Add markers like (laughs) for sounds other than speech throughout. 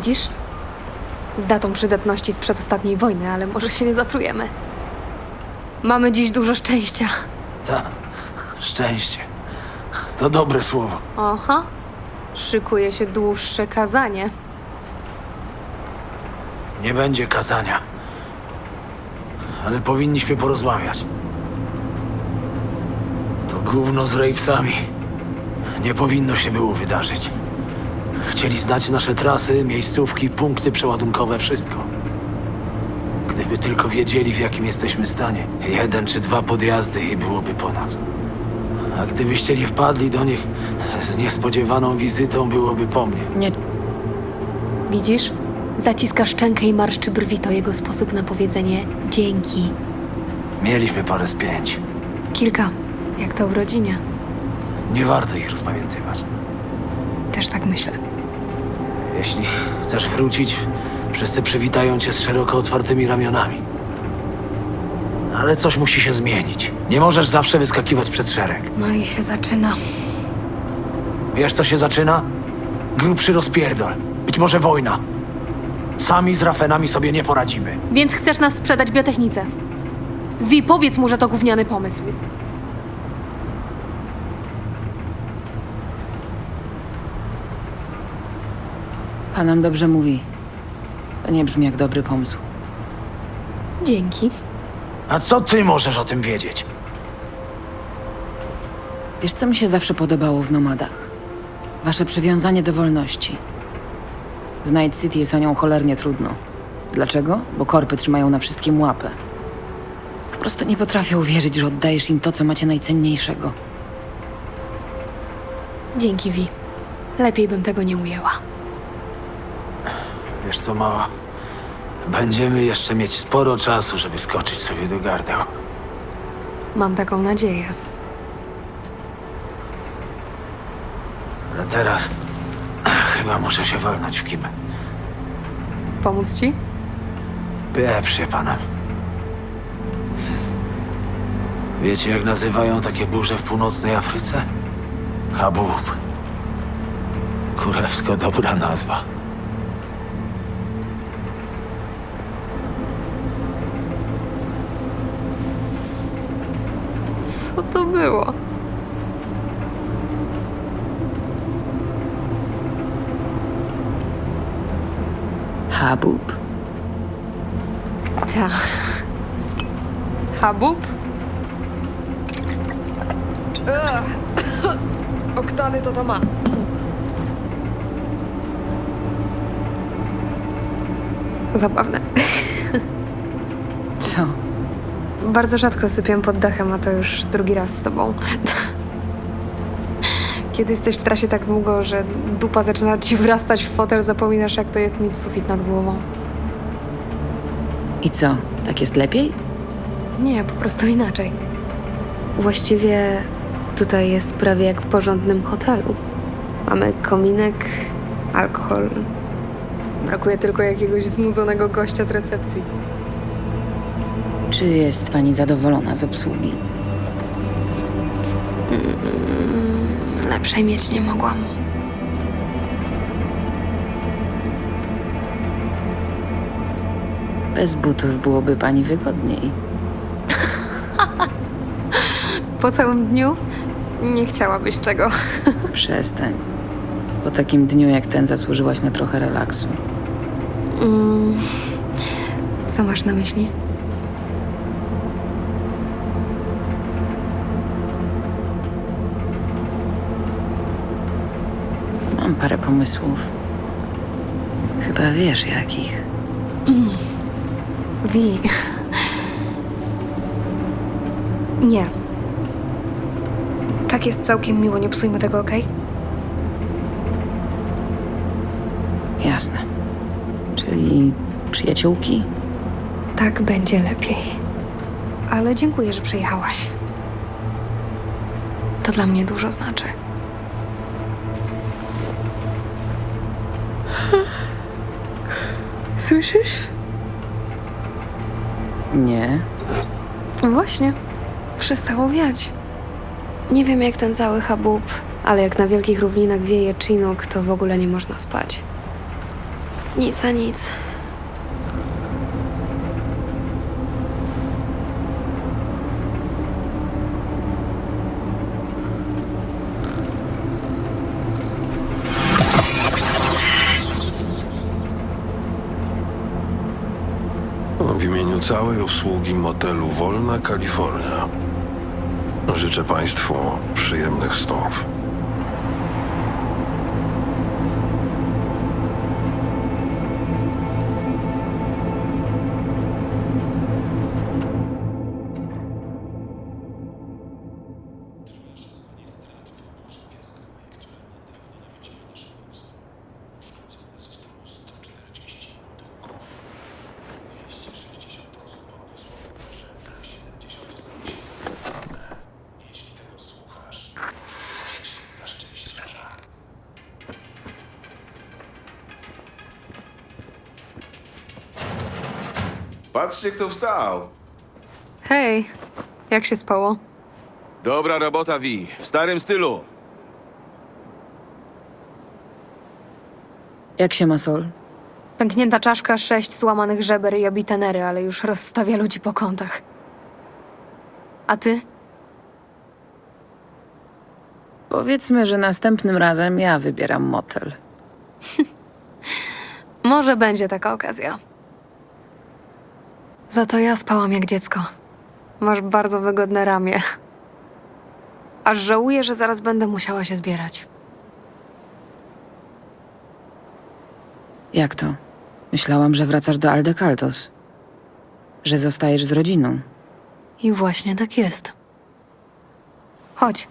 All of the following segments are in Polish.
Widzisz? Z datą przydatności sprzed ostatniej wojny, ale może się nie zatrujemy. Mamy dziś dużo szczęścia. Ta, szczęście. To dobre słowo. Aha. Szykuje się dłuższe kazanie. Nie będzie kazania. Ale powinniśmy porozmawiać. To gówno z rejwsami. Nie powinno się było wydarzyć. Chcieli znać nasze trasy, miejscówki, punkty przeładunkowe, wszystko. Gdyby tylko wiedzieli, w jakim jesteśmy stanie. Jeden czy dwa podjazdy i byłoby po nas. A gdybyście nie wpadli do nich z niespodziewaną wizytą, byłoby po mnie. Nie, Widzisz? Zaciska szczękę i marszczy brwi to jego sposób na powiedzenie dzięki. Mieliśmy parę spięć. Kilka, jak to w rodzinie. Nie warto ich rozpamiętywać. Też tak myślę. Jeśli chcesz wrócić, wszyscy przywitają cię z szeroko otwartymi ramionami. Ale coś musi się zmienić. Nie możesz zawsze wyskakiwać przed szereg. No i się zaczyna. Wiesz, co się zaczyna? Grubszy rozpierdol. Być może wojna. Sami z Rafenami sobie nie poradzimy. Więc chcesz nas sprzedać biotechnice. Wi, powiedz mu, że to gówniany pomysł. Pan nam dobrze mówi. To nie brzmi jak dobry pomysł. Dzięki. A co ty możesz o tym wiedzieć? Wiesz, co mi się zawsze podobało w nomadach? Wasze przywiązanie do wolności. W Night City jest o nią cholernie trudno. Dlaczego? Bo korpy trzymają na wszystkim łapę. Po prostu nie potrafię uwierzyć, że oddajesz im to, co macie najcenniejszego. Dzięki, Wi. Lepiej bym tego nie ujęła. Wiesz co, mała? Będziemy jeszcze mieć sporo czasu, żeby skoczyć sobie do gardeł. Mam taką nadzieję. Ale teraz (clears throat) chyba muszę się walnąć w kibę. Pomóc ci? Pieprz się panem. Wiecie, jak nazywają takie burze w północnej Afryce? Habub. Kurewsko dobra nazwa. Co to było? Habub. Ta. Habub? Ugh. Oktany to to ma. Zabawne. Co? Bardzo rzadko sypię pod dachem, a to już drugi raz z tobą. (laughs) Kiedy jesteś w trasie tak długo, że dupa zaczyna ci wrastać w fotel, zapominasz, jak to jest mieć sufit nad głową. I co? Tak jest lepiej? Nie, po prostu inaczej. Właściwie tutaj jest prawie jak w porządnym hotelu. Mamy kominek, alkohol. Brakuje tylko jakiegoś znudzonego gościa z recepcji. Czy jest pani zadowolona z obsługi? Lepszej mieć nie mogłam. Bez butów byłoby pani wygodniej. Po całym dniu nie chciałabyś tego. Przestań. Po takim dniu jak ten zasłużyłaś na trochę relaksu. Mm, co masz na myśli? Mam parę pomysłów. Chyba wiesz jakich. Wi. Nie. Tak jest całkiem miło, nie psujmy tego, okej? Jasne. Czyli przyjaciółki? Tak będzie lepiej. Ale dziękuję, że przyjechałaś. To dla mnie dużo znaczy. (laughs) Słyszysz? Nie. Właśnie. Przestało wiać. Nie wiem jak ten cały habub, ale jak na wielkich równinach wieje Chinook, to w ogóle nie można spać. Nic a nic. W imieniu całej obsługi motelu Wolna Kalifornia życzę Państwu przyjemnych snów. Patrzcie, kto wstał. Hej, jak się spało? Dobra robota, Vi. W starym stylu. Jak się ma Sol? Pęknięta czaszka, sześć złamanych żeber i obite nery, ale już rozstawia ludzi po kątach. A ty? Powiedzmy, że następnym razem ja wybieram motel. (laughs) Może będzie taka okazja. Za to ja spałam jak dziecko. Masz bardzo wygodne ramię. Aż żałuję, że zaraz będę musiała się zbierać. Jak to? Myślałam, że wracasz do Aldecaldos. Że zostajesz z rodziną. I właśnie tak jest. Chodź.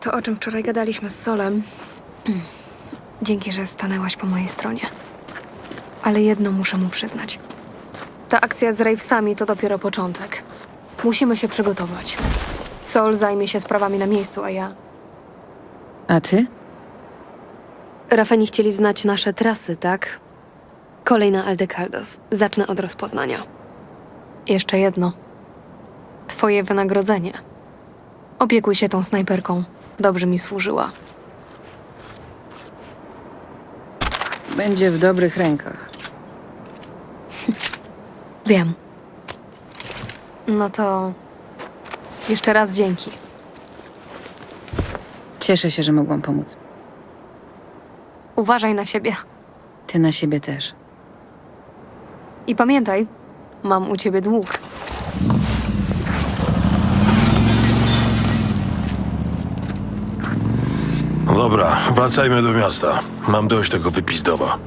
To, o czym wczoraj gadaliśmy z Solem. Dzięki, że stanęłaś po mojej stronie. Ale jedno muszę mu przyznać. Ta akcja z Ravesami to dopiero początek. Musimy się przygotować. Sol zajmie się sprawami na miejscu, a ja A ty? Rafeni chcieli znać nasze trasy, tak? Kolejna Aldecaldos. Zacznę od rozpoznania. Jeszcze jedno. Twoje wynagrodzenie. Opiekuj się tą snajperką. Dobrze mi służyła. Będzie w dobrych rękach. (laughs) Wiem. No to... Jeszcze raz dzięki. Cieszę się, że mogłam pomóc. Uważaj na siebie. Ty na siebie też. I pamiętaj, mam u ciebie dług. Dobra, wracajmy do miasta. Mam dość tego wypizdowa.